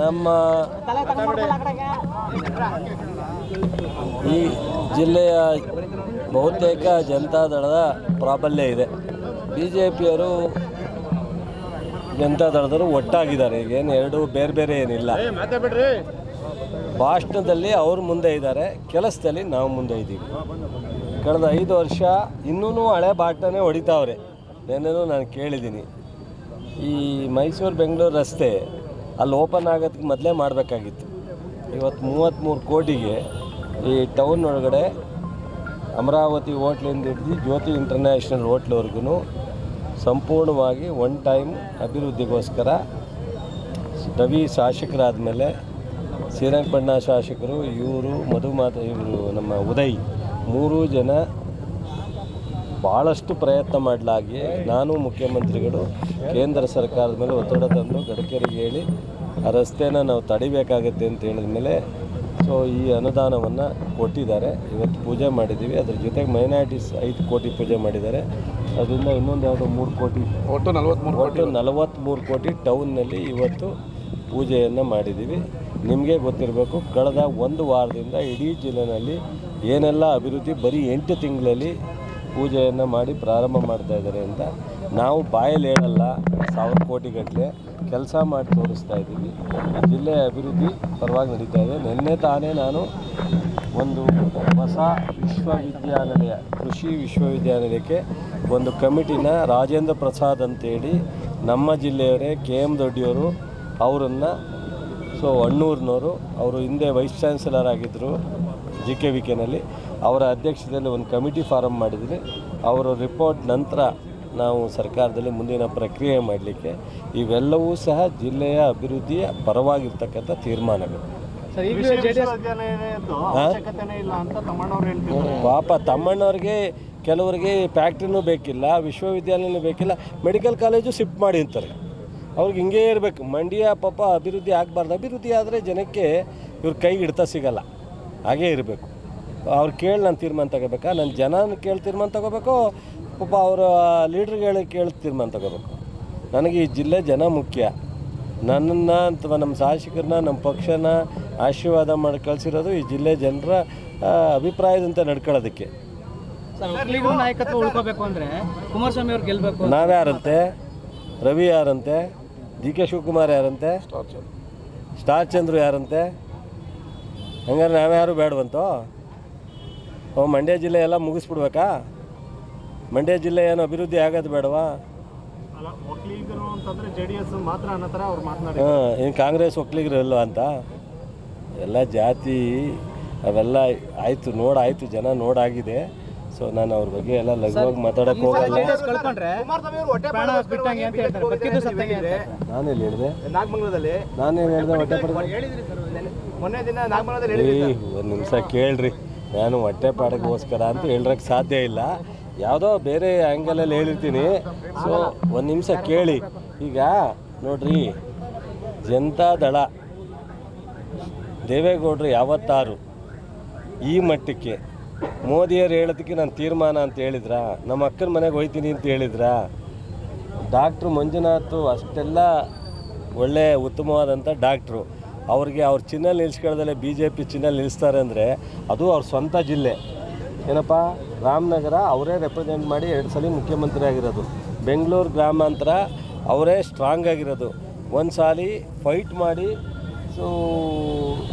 ನಮ್ಮ ಈ ಜಿಲ್ಲೆಯ ಬಹುತೇಕ ಜನತಾದಳದ ಪ್ರಾಬಲ್ಯ ಇದೆ. ಬಿ ಜೆ ಪಿಯವರು ಜನತಾದಳದವರು ಒಟ್ಟಾಗಿದ್ದಾರೆ. ಈಗೇನು ಎರಡು ಬೇರೆ ಬೇರೆ ಏನಿಲ್ಲ. ಭಾಷಣದಲ್ಲಿ ಅವರು ಮುಂದೆ ಇದ್ದಾರೆ. ಕೆಲಸದಲ್ಲಿ ನಾವು ಮುಂದೆ ಇದ್ದೀವಿ. ಕಳೆದ ಐದು ವರ್ಷ ಇನ್ನೂ ಹಳೆ ಬಾಟನೇ ಹೊಡಿತಾವ್ರೆ. ನೆನ್ನೆನೂ ನಾನು ಕೇಳಿದ್ದೀನಿ. ಈ ಮೈಸೂರು ಬೆಂಗಳೂರು ರಸ್ತೆ ಅಲ್ಲಿ ಓಪನ್ ಆಗೋದಕ್ಕೆ ಮೊದಲೇ ಮಾಡಬೇಕಾಗಿತ್ತು. ಇವತ್ತು ಮೂವತ್ತ್ಮೂರು ಕೋಟಿಗೆ ಈ ಟೌನ್ ಒಳಗಡೆ ಅಮರಾವತಿ ಹೋಟ್ಲಿಂದ ಹಿಡಿದು ಜ್ಯೋತಿ ಇಂಟರ್ನ್ಯಾಷನಲ್ ಹೋಟ್ಲ್ವರೆಗೂ ಸಂಪೂರ್ಣವಾಗಿ ಒನ್ ಟೈಮ್ ಅಭಿವೃದ್ಧಿಗೋಸ್ಕರ ರವಿ ಶಾಸಕರಾದ ಮೇಲೆ ಶ್ರೀರಂಗಪಟ್ಟಣ ಶಾಸಕರು, ಇವರು, ಮಧುಮಾತ, ಇವರು ನಮ್ಮ ಉದಯ್ ಮೂರೂ ಜನ ಭಾಳಷ್ಟು ಪ್ರಯತ್ನ ಮಾಡಲಾಗಿ ನಾನು ಮುಖ್ಯಮಂತ್ರಿಗಳು ಕೇಂದ್ರ ಸರ್ಕಾರದ ಮೇಲೆ ಒತ್ತಡ ತಂದು ಗಡ್ಕರಿಗೆ ಹೇಳಿ ಆ ರಸ್ತೆನ ನಾವು ತಡಿಬೇಕಾಗತ್ತೆ ಅಂತ ಹೇಳಿದ ಮೇಲೆ ಸೊ ಈ ಅನುದಾನವನ್ನು ಕೊಟ್ಟಿದ್ದಾರೆ. ಇವತ್ತು ಪೂಜೆ ಮಾಡಿದ್ದೀವಿ. ಅದ್ರ ಜೊತೆಗೆ ಮೈನಾರಿಟೀಸ್ ಐದು ಕೋಟಿ ಪೂಜೆ ಮಾಡಿದ್ದಾರೆ. ಅದರಿಂದ ಇನ್ನೊಂದು ಯಾವುದೋ ಮೂರು ಕೋಟಿ ಒಟ್ಟು ನಲವತ್ತ್ಮೂರು ಒಟ್ಟು ನಲವತ್ತ್ಮೂರು ಕೋಟಿ ಟೌನ್ನಲ್ಲಿ ಇವತ್ತು ಪೂಜೆಯನ್ನು ಮಾಡಿದ್ದೀವಿ. ನಿಮಗೆ ಗೊತ್ತಿರಬೇಕು ಕಳೆದ ಒಂದು ವಾರದಿಂದ ಇಡೀ ಜಿಲ್ಲೆಯಲ್ಲಿ ಏನೆಲ್ಲ ಅಭಿವೃದ್ಧಿ ಬರೀ ಎಂಟು ತಿಂಗಳಲ್ಲಿ ಪೂಜೆಯನ್ನು ಮಾಡಿ ಪ್ರಾರಂಭ ಮಾಡ್ತಾ ಇದ್ದಾರೆ ಅಂತ ನಾವು ಬಾಯಲ್ಲಿ ಹೇಳಲ್ಲ, ಸಾವಿರ ಕೋಟಿಗಟ್ಟಲೆ ಕೆಲಸ ಮಾಡಿ ತೋರಿಸ್ತಾ ಇದ್ದೀವಿ. ಜಿಲ್ಲೆಯ ಅಭಿವೃದ್ಧಿ ಪರವಾಗಿ ನಡೀತಾ ಇದೆ. ನಿನ್ನೆ ತಾನೇ ನಾನು ಒಂದು ಹೊಸ ವಿಶ್ವವಿದ್ಯಾನಿಲಯ, ಕೃಷಿ ವಿಶ್ವವಿದ್ಯಾನಿಲಯಕ್ಕೆ ಒಂದು ಕಮಿಟಿನ ರಾಜೇಂದ್ರ ಪ್ರಸಾದ್ ಅಂತೇಳಿ ನಮ್ಮ ಜಿಲ್ಲೆಯವರೇ ಕೆ ಎಂ ದೊಡ್ಡಿಯವರು ಅವರನ್ನು, ಸೊ ಅಣ್ಣೂರಿನವರು, ಅವರು ಹಿಂದೆ ವೈಸ್ ಚಾನ್ಸಲರ್ ಆಗಿದ್ದರು ಜಿ ಕೆ ವಿ ಕೆನಲ್ಲಿ ಅವರ ಅಧ್ಯಕ್ಷತೆಯಲ್ಲಿ ಒಂದು ಕಮಿಟಿ ಫಾರಮ್ ಮಾಡಿದ್ವಿ. ಅವರ ರಿಪೋರ್ಟ್ ನಂತರ ನಾವು ಸರ್ಕಾರದಲ್ಲಿ ಮುಂದಿನ ಪ್ರಕ್ರಿಯೆ ಮಾಡಲಿಕ್ಕೆ ಇವೆಲ್ಲವೂ ಸಹ ಜಿಲ್ಲೆಯ ಅಭಿವೃದ್ಧಿಯ ಪರವಾಗಿರ್ತಕ್ಕಂಥ ತೀರ್ಮಾನಗಳು. ಪಾಪ ತಮ್ಮಣ್ಣವ್ರಿಗೆ ಕೆಲವರಿಗೆ ಫ್ಯಾಕ್ಟ್ರಿನೂ ಬೇಕಿಲ್ಲ ವಿಶ್ವವಿದ್ಯಾಲಯನೂ ಬೇಕಿಲ್ಲ ಮೆಡಿಕಲ್ ಕಾಲೇಜು ಶಿಫ್ಟ್ ಮಾಡಿ ಅಂತಾರೆ. ಅವ್ರಿಗೆ ಹಿಂಗೇ ಇರಬೇಕು. ಮಂಡ್ಯ ಪಾಪ ಅಭಿವೃದ್ಧಿ ಆಗಬಾರ್ದು. ಅಭಿವೃದ್ಧಿ ಆದರೆ ಜನಕ್ಕೆ ಇವ್ರ ಕೈಗೆ ಹಿಡ್ತಾ ಸಿಗಲ್ಲ. ಹಾಗೇ ಇರಬೇಕು. ಅವ್ರು ಕೇಳಿ ನಾನು ತೀರ್ಮಾನ ತಗೋಬೇಕಾ? ನನ್ನ ಜನನ ಕೇಳಿ ತೀರ್ಮಾನ ತಗೋಬೇಕು? ಒಬ್ಬ ಅವರ ಲೀಡ್ರಿಗೆ ಹೇಳಿ ಕೇಳಿ ತೀರ್ಮಾನ ತಗೋಬೇಕು. ನನಗೆ ಈ ಜಿಲ್ಲೆ ಜನ ಮುಖ್ಯ. ನನ್ನನ್ನು ಅಥವಾ ನಮ್ಮ ಶಾಸಕರನ್ನ ನಮ್ಮ ಪಕ್ಷನ ಆಶೀರ್ವಾದ ಮಾಡಿ ಕಳಿಸಿರೋದು ಈ ಜಿಲ್ಲೆ ಜನರ ಅಭಿಪ್ರಾಯದಂತೆ ನಡ್ಕೊಳ್ಳೋದಕ್ಕೆ. ನಾಯಕತ್ವ ಉಳ್ಕೋಬೇಕು ಅಂದ್ರೆ ಕುಮಾರಸ್ವಾಮಿ ಅವ್ರು ಗೆಲ್ಬೇಕು ನಾವ್ಯಾರಂತೆ ರವಿ ಯಾರಂತೆ? ಡಿ ಕೆ ಶಿವಕುಮಾರ್ ಯಾರಂತೆ? ಸ್ಟಾರ್ ಚಂದ್ರು. ಯಾರಂತೆ? ಹಂಗಾರೆ ನಾವ್ಯಾರು ಬೇಡವಂತೋ ಓ ಮಂಡ್ಯ ಜಿಲ್ಲೆ ಎಲ್ಲ ಮುಗಿಸ್ಬಿಡ್ಬೇಕಾ? ಮಂಡ್ಯ ಜಿಲ್ಲೆ ಏನು ಅಭಿವೃದ್ಧಿ ಆಗೋದು ಬೇಡವಾ? ಅಲ್ಲ ಒಕ್ಕಲಿಗರು ಅಂತಂದ್ರೆ ಜೆ ಮಾತ್ರ ಅನ್ನೋ ಥರ ಅವ್ರು ಮಾತನಾಡಿ ಹಾಂ ಇನ್ನು ಕಾಂಗ್ರೆಸ್ ಒಕ್ಕಲಿಗರು ಇಲ್ವ ಅಂತ? ಎಲ್ಲ ಜಾತಿ ಅವೆಲ್ಲ ಆಯಿತು ನೋಡಾಯಿತು ಜನ ನೋಡಾಗಿದೆ. ಸೊ ನಾನು ಅವ್ರ ಬಗ್ಗೆ ಎಲ್ಲ ಲಘುವಾಗಿ ಮಾತಾಡಕ್ಕೆ ಹೋಗಲ್ಲ. ನಾನೆಲ್ಲಿ ಹೇಳಿದೆ? ನಾಗಮಂಗಲದಲ್ಲಿ ನಾನೇನು ಹೇಳಿದೆ ಹೊಟ್ಟೆ ಪಡೆದ ಸರ್ ಮೊನ್ನೆ ದಿನ ನಾಗಮಂಗಲದಲ್ಲಿ ಏ ಒಂದು ನಿಮಿಷ ಕೇಳ್ರಿ. ನಾನು ಹೊಟ್ಟೆ ಪಾಡಕ್ಕೋಸ್ಕರ ಅಂತ ಹೇಳಕ್ಕೆ ಸಾಧ್ಯ ಇಲ್ಲ. ಯಾವುದೋ ಬೇರೆ ಆ್ಯಂಗಲಲ್ಲಿ ಹೇಳಿರ್ತೀನಿ. ಸೊ ಒಂದು ನಿಮಿಷ ಕೇಳಿ. ಈಗ ನೋಡ್ರಿ ಜನತಾದಳ ದೇವೇಗೌಡರು ಯಾವತ್ತಾರು ಈ ಮಟ್ಟಕ್ಕೆ ಮೋದಿಯವರು ಹೇಳೋದಕ್ಕೆ ನಾನು ತೀರ್ಮಾನ ಅಂತ ಹೇಳಿದ್ರ? ನಮ್ಮ ಅಕ್ಕನ ಮನೆಗೆ ಹೋಯ್ತೀನಿ ಅಂತ ಹೇಳಿದ್ರ? ಡಾಕ್ಟ್ರು ಮಂಜುನಾಥ್ ಅಷ್ಟೆಲ್ಲ ಒಳ್ಳೆಯ ಉತ್ತಮವಾದಂಥ ಡಾಕ್ಟ್ರು. ಅವ್ರಿಗೆ ಅವ್ರ ಚಿನ್ನ ನಿಲ್ಸ್ಕೊಳ್ಳೋದಲ್ಲೇ ಬಿ ಜೆ ಪಿ ಚಿನ್ನ ನಿಲ್ಲಿಸ್ತಾರೆ ಅಂದರೆ ಅದು ಅವ್ರ ಸ್ವಂತ ಜಿಲ್ಲೆ. ಏನಪ್ಪ? ರಾಮನಗರ ಅವರೇ ರೆಪ್ರೆಸೆಂಟ್ ಮಾಡಿ ಎರಡು ಸಲ ಮುಖ್ಯಮಂತ್ರಿ ಆಗಿರೋದು. ಬೆಂಗಳೂರು ಗ್ರಾಮಾಂತರ ಅವರೇ ಸ್ಟ್ರಾಂಗ್ ಆಗಿರೋದು. ಒಂದು ಸಾಲಿ ಫೈಟ್ ಮಾಡಿ ಸೊ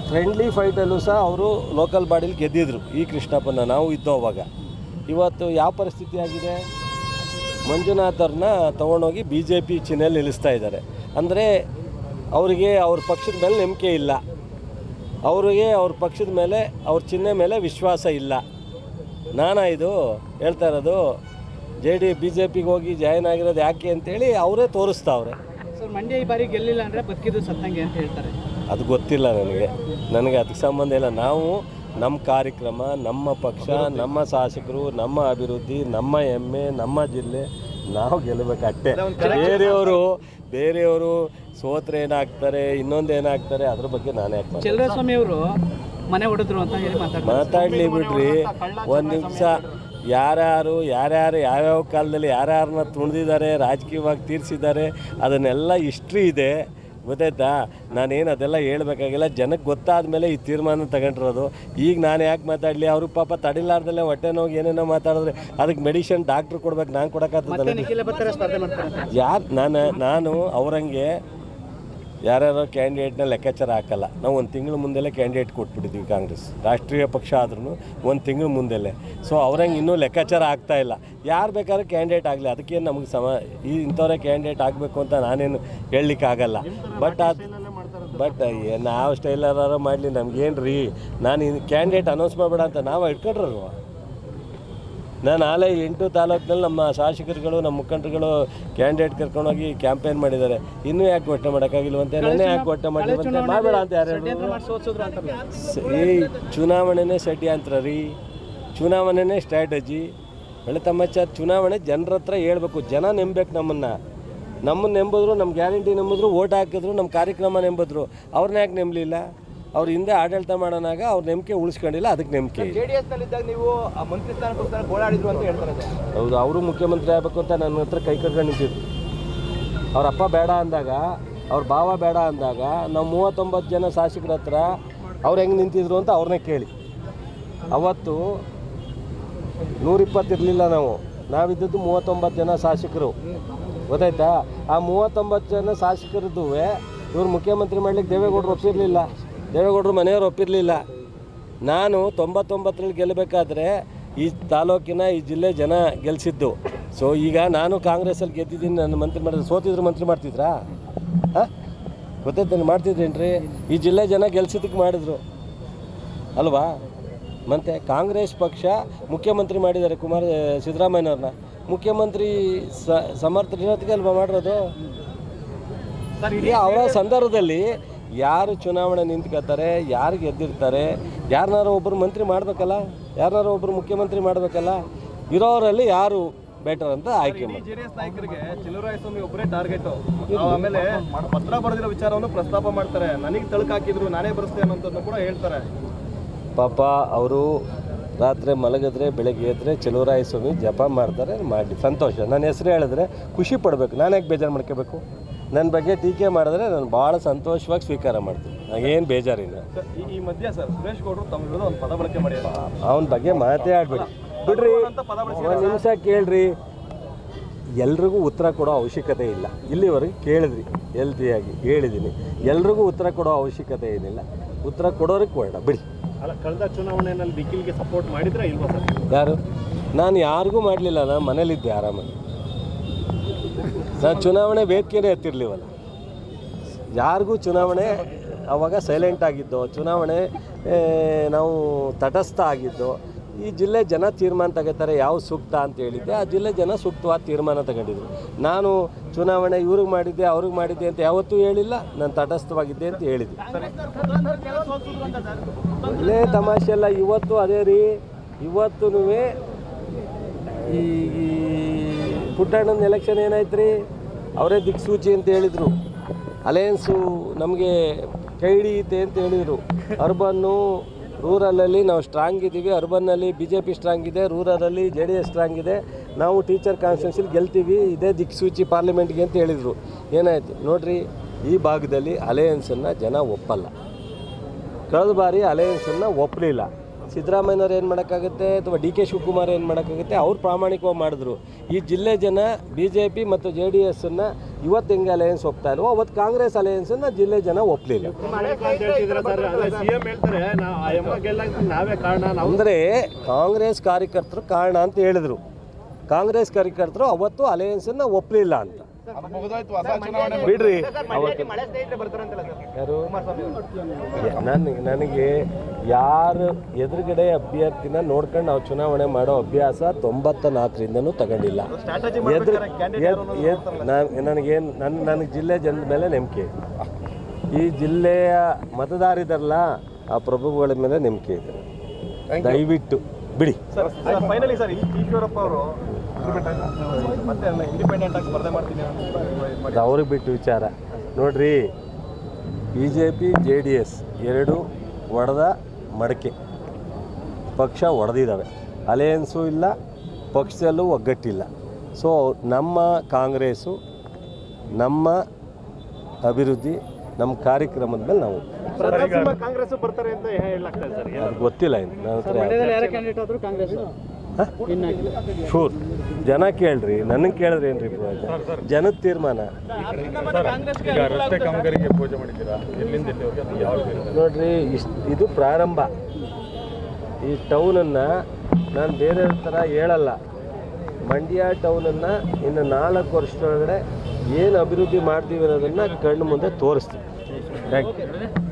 ಫ್ರೆಂಡ್ಲಿ ಫೈಟಲ್ಲೂ ಸಹ ಅವರು ಲೋಕಲ್ ಬಾಡಿಲಿ ಗೆದ್ದಿದ್ರು ಈ ಕೃಷ್ಣಪ್ಪನ ನಾವು ಇದ್ದೋ ಅವಾಗ. ಇವತ್ತು ಯಾವ ಪರಿಸ್ಥಿತಿ ಆಗಿದೆ? ಮಂಜುನಾಥರನ್ನ ತೊಗೊಂಡೋಗಿ ಬಿ ಜೆ ಪಿ ಚಿನ್ನಲ್ಲಿ ನಿಲ್ಲಿಸ್ತಾ ಇದ್ದಾರೆ. ಅಂದರೆ ಅವರಿಗೆ ಅವ್ರ ಪಕ್ಷದ ಮೇಲೆ ನಂಬಿಕೆ ಇಲ್ಲ. ಅವರಿಗೆ ಅವ್ರ ಪಕ್ಷದ ಮೇಲೆ ಅವ್ರ ಚಿಹ್ನೆ ಮೇಲೆ ವಿಶ್ವಾಸ ಇಲ್ಲ. ನಾನಾ ಇದು ಹೇಳ್ತಾ ಇರೋದು ಜೆ ಡಿ ಬಿ ಜೆ ಪಿಗೆ ಹೋಗಿ ಜಾಯಿನ್ ಆಗಿರೋದು ಯಾಕೆ ಅಂತೇಳಿ ಅವರೇ ತೋರಿಸ್ತಾವ್ರೆ. ಸರ್ ಮಂಡ್ಯ ಈ ಬಾರಿ ಗೆಲ್ಲಿಲ್ಲ ಅಂದರೆ ಬದುಕಿದ್ದು ಸತ್ತಂಗೆ ಅಂತ ಹೇಳ್ತಾರೆ. ಅದು ಗೊತ್ತಿಲ್ಲ ನನಗೆ. ನನಗೆ ಅದಕ್ಕೆ ಸಂಬಂಧ ಇಲ್ಲ. ನಾವು ನಮ್ಮ ಕಾರ್ಯಕ್ರಮ ನಮ್ಮ ಪಕ್ಷ ನಮ್ಮ ಶಾಸಕರು ನಮ್ಮ ಅಭಿವೃದ್ಧಿ ನಮ್ಮ ಹೆಮ್ಮೆ ನಮ್ಮ ಜಿಲ್ಲೆ ನಾವು ಗೆಲ್ಲಬೇಕು ಅಷ್ಟೇ ಬೇರೆಯವರು ಬೇರೆಯವರು ಸೋತ್ರೆ ಏನಾಗ್ತಾರೆ ಇನ್ನೊಂದು ಏನಾಗ್ತಾರೆ ಅದ್ರ ಬಗ್ಗೆ ನಾನೇ ಅವರು ಮನೆ ಹೊಡೆದ್ರು ಅಂತ ಹೇಳಿ ಮಾತಾಡ್ತಾರೆ. ಮಾತಾಡ್ಲಿ ಬಿಡ್ರಿ. ಒಂದ್ ನಿಮಿಷ. ಯಾರ್ಯಾರು ಯಾರ್ಯಾರು ಯಾವ್ಯಾವ ಕಾಲದಲ್ಲಿ ಯಾರ್ಯಾರನ್ನ ತುಣಿದಿದ್ದಾರೆ ರಾಜಕೀಯವಾಗಿ ತೀರಿಸಿದ್ದಾರೆ ಅದನ್ನೆಲ್ಲ ಹಿಸ್ಟ್ರಿ ಇದೆ. ಗೊತ್ತಾಯ್ತಾ? ನಾನೇನು ಅದೆಲ್ಲ ಹೇಳ್ಬೇಕಾಗಿಲ್ಲ. ಜನಕ್ಕೆ ಗೊತ್ತಾದ ಮೇಲೆ ಈ ತೀರ್ಮಾನ ತಗೊಂಡಿರೋದು. ಈಗ ನಾನು ಯಾಕೆ ಮಾತಾಡಲಿ? ಅವ್ರಿಗೆ ಪಾಪ ತಡಿಲಾರ್ದಲ್ಲೇ ಹೊಟ್ಟೆ ನೋವು ಏನೇನೋ ಮಾತಾಡಿದ್ರೆ ಅದಕ್ಕೆ ಮೆಡಿಷನ್ ಡಾಕ್ಟ್ರು ಕೊಡ್ಬೇಕು ನಾನು ಕೊಡೋಕ್ಕಾಗ್ತದಲ್ಲ? ಯಾರು ನಾನು ನಾನು ಅವರಂಗೆ ಯಾರ್ಯಾರೋ ಕ್ಯಾಂಡಿಡೇಟ್ನ ಲೆಕ್ಕಾಚಾರ ಹಾಕಲ್ಲ. ನಾವು ಒಂದು ತಿಂಗಳ ಮುಂದೆಲ್ಲೇ ಕ್ಯಾಂಡಿಡೇಟ್ ಕೊಟ್ಬಿಟ್ಟಿದ್ವಿ ಕಾಂಗ್ರೆಸ್. ರಾಷ್ಟ್ರೀಯ ಪಕ್ಷ ಆದ್ರೂ ಒಂದು ತಿಂಗಳು ಮುಂದೆಲ್ಲೇ ಸೊ ಅವ್ರಂಗೆ ಇನ್ನೂ ಲೆಕ್ಕಾಚಾರ ಆಗ್ತಾ ಇಲ್ಲ. ಯಾರು ಬೇಕಾದ್ರೂ ಕ್ಯಾಂಡಿಡೇಟ್ ಆಗಲಿ ಅದಕ್ಕೇನು ನಮಗೆ ಸಮ ಈ ಇಂಥವರೇ ಕ್ಯಾಂಡಿಡೇಟ್ ಆಗಬೇಕು ಅಂತ ನಾನೇನು ಹೇಳಲಿಕ್ಕಾಗಲ್ಲ. ಬಟ್ ಅದು ಬಟ್ ನಾವು ಸ್ಟೈಲರಾರು ಮಾಡಲಿ ನಮ್ಗೇನು ರೀ ನಾನು ಇನ್ನು ಕ್ಯಾಂಡಿಡೇಟ್ ಅನೌನ್ಸ್ ಮಾಡಬೇಡ ಅಂತ ನಾವು ಇಟ್ಕೊಂಡ್ರಲ್ವ ನಾನು ಆಲೇ ಎಂಟು ತಾಲೂಕಿನಲ್ಲಿ ನಮ್ಮ ಶಾಸಕರುಗಳು ನಮ್ಮ ಮುಖಂಡರುಗಳು ಕ್ಯಾಂಡಿಡೇಟ್ ಕರ್ಕೊಂಡೋಗಿ ಕ್ಯಾಂಪೇನ್ ಮಾಡಿದ್ದಾರೆ. ಇನ್ನೂ ಯಾಕೆ ಘೋಷಣೆ ಮಾಡೋಕ್ಕಾಗಿಲ್ವಂತೆ? ನನ್ನೇ ಯಾಕೆ ಘೋಷಣೆ ಮಾಡಿಲ್ವಂತೆ ಮಾಡಬೇಡ ಅಂತ ಯಾರು ಈ ಚುನಾವಣೆನೇ ಷಡ್ಯಂತ್ರ ರೀ. ಚುನಾವಣೆನೇ ಸ್ಟ್ರಾಟಜಿ ಒಳ್ಳೆ ತಮ್ಮಚ್ಚ ಚುನಾವಣೆ ಜನರ ಹತ್ರ ಹೇಳ್ಬೇಕು. ಜನ ನೆಂಬೇಕು ನಮ್ಮನ್ನು. ನಮ್ಮನ್ನು ನೆಂಬಿದ್ರು ನಮ್ಮ ಗ್ಯಾರಂಟಿ ನಂಬಿದ್ರು ಓಟ್ ಹಾಕಿದ್ರು ನಮ್ಮ ಕಾರ್ಯಕ್ರಮ ನೆಂಬಿದ್ರು. ಅವ್ರನ್ನ ಯಾಕೆ ನೆಮ್ಮಲಿಲ್ಲ ಅವ್ರ ಹಿಂದೆ ಆಡಳಿತ ಮಾಡೋನಾಗ ಅವ್ರ ನಂಬಿಕೆ ಉಳಿಸ್ಕೊಂಡಿಲ್ಲ ಅದಕ್ಕೆ ನಂಬಿಕೆ ಹೌದು ಅವರು ಮುಖ್ಯಮಂತ್ರಿ ಆಗಬೇಕು ಅಂತ ನನ್ನ ಹತ್ರ ಕೈ ಕಟ್ಕೊಂಡು ನಿಂತಿದ್ರು. ಅವ್ರ ಅಪ್ಪ ಬೇಡ ಅಂದಾಗ ಅವ್ರ ಭಾವ ಬೇಡ ಅಂದಾಗ ನಾವು ಮೂವತ್ತೊಂಬತ್ತು ಜನ ಶಾಸಕರ ಹತ್ರ ಅವ್ರು ಹೆಂಗೆ ನಿಂತಿದ್ರು ಅಂತ ಅವ್ರನ್ನೇ ಕೇಳಿ. ಅವತ್ತು ನೂರಿಪ್ಪತ್ತಿರಲಿಲ್ಲ ನಾವು. ನಾವಿದ್ದದ್ದು ಮೂವತ್ತೊಂಬತ್ತು ಜನ ಶಾಸಕರು. ಗೊತ್ತಾಯ್ತಾ? ಆ ಮೂವತ್ತೊಂಬತ್ತು ಜನ ಶಾಸಕರದ್ದು ಇವ್ರು ಮುಖ್ಯಮಂತ್ರಿ ಮಾಡ್ಲಿಕ್ಕೆ ದೇವೇಗೌಡರು ಒಪ್ಪಿರಲಿಲ್ಲ. ದೇವೇಗೌಡರು ಮನೆಯವರು ಒಪ್ಪಿರಲಿಲ್ಲ. ನಾನು ತೊಂಬತ್ತೊಂಬತ್ತರಲ್ಲಿ ಗೆಲ್ಲಬೇಕಾದ್ರೆ ಈ ತಾಲೂಕಿನ ಈ ಜಿಲ್ಲೆ ಜನ ಗೆಲ್ಲಿಸಿದ್ದು ಸೊ ಈಗ ನಾನು ಕಾಂಗ್ರೆಸ್ಸಲ್ಲಿ ಗೆದ್ದಿದ್ದೀನಿ ನನ್ನ ಮಂತ್ರಿ ಮಾಡಿದ್ರೆ ಸೋತಿದ್ರು ಮಂತ್ರಿ ಮಾಡ್ತಿದ್ರಾ? ಹಾಂ? ಗೊತ್ತಾಯ್ತಾನೆ ಮಾಡ್ತಿದ್ರೇನ್ರಿ? ಈ ಜಿಲ್ಲೆ ಜನ ಗೆಲ್ಸಿದ್ದಕ್ಕೆ ಮಾಡಿದ್ರು. ಅಲ್ವಾ? ಮತ್ತು ಕಾಂಗ್ರೆಸ್ ಪಕ್ಷ ಮುಖ್ಯಮಂತ್ರಿ ಮಾಡಿದ್ದಾರೆ ಕುಮಾರ ಸಿದ್ದರಾಮಯ್ಯನವ್ರನ್ನ. ಮುಖ್ಯಮಂತ್ರಿ ಸ ಸಮರ್ಥತೆ ಅಲ್ವಾ ಮಾಡಿರೋದು? ಅವರ ಸಂದರ್ಭದಲ್ಲಿ ಯಾರು ಚುನಾವಣೆ ನಿಂತ್ಕೋತಾರೆ ಯಾರು ಗೆದ್ದಿರ್ತಾರೆ ಯಾರನ್ನಾರು ಒಬ್ಬರು ಮಂತ್ರಿ ಮಾಡಬೇಕಲ್ಲ ಯಾರನ್ನಾರು ಒಬ್ಬರು ಮುಖ್ಯಮಂತ್ರಿ ಮಾಡಬೇಕಲ್ಲ ಇರೋರಲ್ಲಿ ಯಾರು ಬೆಟರ್ ಅಂತ ಆಯ್ಕೆ ಮಾಡಿ ಜೆಡಿಎಸ್ ನಾಯಕರಿಗೆ ಸ್ವಾಮಿ ಒಬ್ಬರೇ ಟಾರ್ಗೆಟ್ ಆಮೇಲೆ ಪತ್ರ ಬರೆದಿರೋ ವಿಚಾರವನ್ನು ಪ್ರಸ್ತಾಪ ಮಾಡ್ತಾರೆ. ನನಗೆ ತಳಕ ಹಾಕಿದ್ರು ನಾನೇ ಬರೆಸ್ತೇನೆ ಅನ್ನೋದನ್ನು ಕೂಡ ಹೇಳ್ತಾರೆ. ಪಾಪ ಅವರು ರಾತ್ರಿ ಮಲಗಿದ್ರೆ ಬೆಳಗ್ಗೆ ಎದ್ರೆ ಚಲುವರಾಯ ಸ್ವಾಮಿ ಜಪ ಮಾಡ್ತಾರೆ ಮಾಡಿ ಸಂತೋಷ. ನನ್ನ ಹೆಸರು ಹೇಳಿದ್ರೆ ಖುಷಿ ಪಡ್ಬೇಕು. ನಾನು ಯಾಕೆ ಬೇಜಾರು ಮಾಡ್ಕೋಬೇಕು? ನನ್ನ ಬಗ್ಗೆ ಟೀಕೆ ಮಾಡಿದ್ರೆ ನಾನು ಭಾಳ ಸಂತೋಷವಾಗಿ ಸ್ವೀಕಾರ ಮಾಡ್ತೀನಿ. ನನಗೇನು ಬೇಜಾರಿಲ್ಲ. ಈ ಮಧ್ಯ ಸರ್ ಸುರೇಶ್ ಗೌಡರು ತಮ್ಮ ವಿರುದ್ಧ ಒಂದು ಪದ ಬಳಕೆ ಮಾಡಿ ಅವನ ಬಗ್ಗೆ ಮಾತೇ ಆಡ್ಬೇಡಿ ಬಿಡ್ರಿ ಒಂದು ನಿಮಿಷ ಕೇಳ್ರಿ. ಎಲ್ರಿಗೂ ಉತ್ತರ ಕೊಡೋ ಅವಶ್ಯಕತೆ ಇಲ್ಲ. ಇಲ್ಲಿವರೆಗೆ ಕೇಳಿದ್ರಿ ಹೆಲ್ತಿಯಾಗಿ ಹೇಳಿದ್ದೀನಿ. ಎಲ್ರಿಗೂ ಉತ್ತರ ಕೊಡೋ ಅವಶ್ಯಕತೆ ಏನಿಲ್ಲ. ಉತ್ತರ ಕೊಡೋರಿಗೆ ಕೊಡೋಣ ಬಿಡಿ. ಅಲ್ಲ ಕಳೆದ ಚುನಾವಣೆಯಲ್ಲಿ ನಿಖಿಲ್ಗೆ ಸಪೋರ್ಟ್ ಮಾಡಿದ್ರೆ ಇಲ್ವಾ ಸರ್? ಯಾರು? ನಾನು ಯಾರಿಗೂ ಮಾಡಲಿಲ್ಲ ನಾನು ಮನೇಲಿದ್ದೆ ಆರಾಮಾಗಿ. ನಾನು ಚುನಾವಣೆ ವೇದಿಕೆನೇ ಎತ್ತಿರಲಿವಲ್ಲ. ಯಾರಿಗೂ ಚುನಾವಣೆ ಅವಾಗ ಸೈಲೆಂಟ್ ಆಗಿದ್ದೋ, ಚುನಾವಣೆ ನಾವು ತಟಸ್ಥ ಆಗಿದ್ದೋ, ಈ ಜಿಲ್ಲೆ ಜನ ತೀರ್ಮಾನ ತಗೋತಾರೆ ಯಾವ ಸೂಕ್ತ ಅಂತ ಹೇಳಿದ್ದೆ. ಆ ಜಿಲ್ಲೆ ಜನ ಸೂಕ್ತವಾದ ತೀರ್ಮಾನ ತಗೊಂಡಿದ್ರು. ನಾನು ಚುನಾವಣೆ ಇವ್ರಿಗೆ ಮಾಡಿದ್ದೆ, ಅವ್ರಿಗೆ ಮಾಡಿದ್ದೆ ಅಂತ ಯಾವತ್ತೂ ಹೇಳಿಲ್ಲ. ನಾನು ತಟಸ್ಥವಾಗಿದ್ದೆ ಅಂತ ಹೇಳಿದ್ದೆ. ಒಳ್ಳೆ ತಮಾಷೆ ಅಲ್ಲ, ಇವತ್ತು ಅದೇ ರೀ ಇವತ್ತು ಈ ಈ ಪುಟ್ಟಣ್ಣನ ಎಲೆಕ್ಷನ್ ಏನಾಯ್ತು ರೀ ಅವರೇ ದಿಕ್ಸೂಚಿ ಅಂತ ಹೇಳಿದರು. ಅಲಯನ್ಸು ನಮಗೆ ಕೈ ಹಿಡಿಯುತ್ತೆ ಅಂತ ಹೇಳಿದರು. ಅರ್ಬನ್ನು ರೂರಲಲ್ಲಿ ನಾವು ಸ್ಟ್ರಾಂಗ್ ಇದ್ದೀವಿ. ಅರ್ಬನ್ನಲ್ಲಿ ಬಿ ಜೆ ಪಿ ಸ್ಟ್ರಾಂಗ್ ಇದೆ, ರೂರಲಲ್ಲಿ ಜೆ ಡಿ ಎಸ್ ಸ್ಟ್ರಾಂಗ್ ಇದೆ. ನಾವು ಟೀಚರ್ ಕಾನ್ಸ್ಟಿಟ್ಯೂನ್ಸಿಲಿ ಗೆಲ್ತೀವಿ, ಇದೇ ದಿಕ್ಸೂಚಿ ಪಾರ್ಲಿಮೆಂಟ್ಗೆ ಅಂತ ಹೇಳಿದರು. ಏನಾಯಿತು? ನೋಡಿರಿ, ಈ ಭಾಗದಲ್ಲಿ ಅಲಯನ್ಸನ್ನು ಜನ ಒಪ್ಪಲ್ಲ. ಕಳೆದ ಬಾರಿ ಅಲೆಯನ್ಸನ್ನು ಒಪ್ಪಲಿಲ್ಲ ಸಿದ್ದರಾಮಯ್ಯನವ್ರು ಏನು ಮಾಡೋಕ್ಕಾಗುತ್ತೆ ಅಥವಾ ಡಿ ಕೆ ಶಿವಕುಮಾರ್ ಏನು ಮಾಡೋಕ್ಕಾಗುತ್ತೆ, ಅವ್ರು ಪ್ರಾಮಾಣಿಕವಾಗಿ ಮಾಡಿದ್ರು. ಈ ಜಿಲ್ಲೆ ಜನ ಬಿ ಜೆ ಪಿ ಮತ್ತು ಜೆ ಡಿ ಎಸ್ಸನ್ನು ಇವತ್ತು ಹೆಂಗೆ ಅಲಯನ್ಸ್ ಹೋಗ್ತಾ ಇಲ್ವೋ, ಅವತ್ತು ಕಾಂಗ್ರೆಸ್ ಅಲಯನ್ಸನ್ನು ಜಿಲ್ಲೆ ಜನ ಒಪ್ಪಲಿಲ್ಲ ಅಂದರೆ ಕಾಂಗ್ರೆಸ್ ಕಾರ್ಯಕರ್ತರು ಕಾರಣ ಅಂತ ಹೇಳಿದರು. ಕಾಂಗ್ರೆಸ್ ಕಾರ್ಯಕರ್ತರು ಅವತ್ತು ಅಲಯನ್ಸನ್ನು ಒಪ್ಪಲಿಲ್ಲ ಅಂತ. ಬಿಡ್ರಿ ಯಾರು? ನನಗೆ ನನಗೆ ಯಾರು ಎದುರುಗಡೆ ಅಭ್ಯರ್ಥಿನ ನೋಡ್ಕೊಂಡು ನಾವು ಚುನಾವಣೆ ಮಾಡೋ ಅಭ್ಯಾಸ ತೊಂಬತ್ತ ನಾಲ್ಕರಿಂದನೂ ತಗೊಂಡಿಲ್ಲ ಎದುರು ನನಗೇನು ನನ್ನ ನನಗೆ ಜಿಲ್ಲೆ ಜನದ ಮೇಲೆ ನಂಬಿಕೆ. ಈ ಜಿಲ್ಲೆಯ ಮತದಾರಿದರಲ್ಲ ಆ ಪ್ರಭುಗಳ ಮೇಲೆ ನಂಬಿಕೆ ಇದೆ. ದಯವಿಟ್ಟು ಬಿಡಿ. ಸರ್ ಫೈನಲಿ ಸರ್ ಈಶ್ವರಪ್ಪ ಅವರು ಮತ್ತೆ ಇಂಡಿಪೆಂಡೆಂಟ್ ಆಗಿ ಸ್ಪರ್ಧೆ ಮಾಡ್ತೀನಿ ಅಂತ ಅದು ಅವ್ರಿಗೆ ಬಿಟ್ಟು ವಿಚಾರ. ನೋಡ್ರಿ B J P J D S ಎರಡು ಒಡೆದ ಮಡಕೆ. ಪಕ್ಷ ಒಡೆದಿದ್ದಾವೆ. ಅಲೆಯನ್ಸು ಇಲ್ಲ ಪಕ್ಷದಲ್ಲೂ ಒಗ್ಗಟ್ಟಿಲ್ಲ. ಸೊ ನಮ್ಮ ಕಾಂಗ್ರೆಸ್ಸು ನಮ್ಮ ಅಭಿವೃದ್ಧಿ ನಮ್ಮ ಕಾರ್ಯಕ್ರಮದ ಮೇಲೆ ನಾವು ಕಾಂಗ್ರೆಸ್ ಬರ್ತಾರೆ ಅಂತ ಹೇಳಲಾಗ್ತದೆ ಸರ್? ಅದು ಗೊತ್ತಿಲ್ಲ ಇನ್ನು. ನನ್ನ ಹತ್ರ ಶೂರ್ ಜನ ಕೇಳ್ರಿ ನನಗೆ ಕೇಳಿದ್ರೆ ಏನ್ರಿ ಪ್ರಯೋಜನ ಜನದ ತೀರ್ಮಾನ. ನೋಡ್ರಿ ಇಷ್ಟು ಇದು ಪ್ರಾರಂಭ. ಈ ಟೌನನ್ನು ನಾನು ಬೇರೆ ಥರ ಹೇಳಲ್ಲ. ಮಂಡ್ಯ ಟೌನನ್ನು ಇನ್ನು ನಾಲ್ಕು ವರ್ಷದೊಳಗಡೆ ಏನು ಅಭಿವೃದ್ಧಿ ಮಾಡ್ತೀವಿ ಅನ್ನೋದನ್ನು ಕಣ್ಣು ಮುಂದೆ ತೋರಿಸ್ತೀವಿ ಥ್ಯಾಂಕ್ ಯು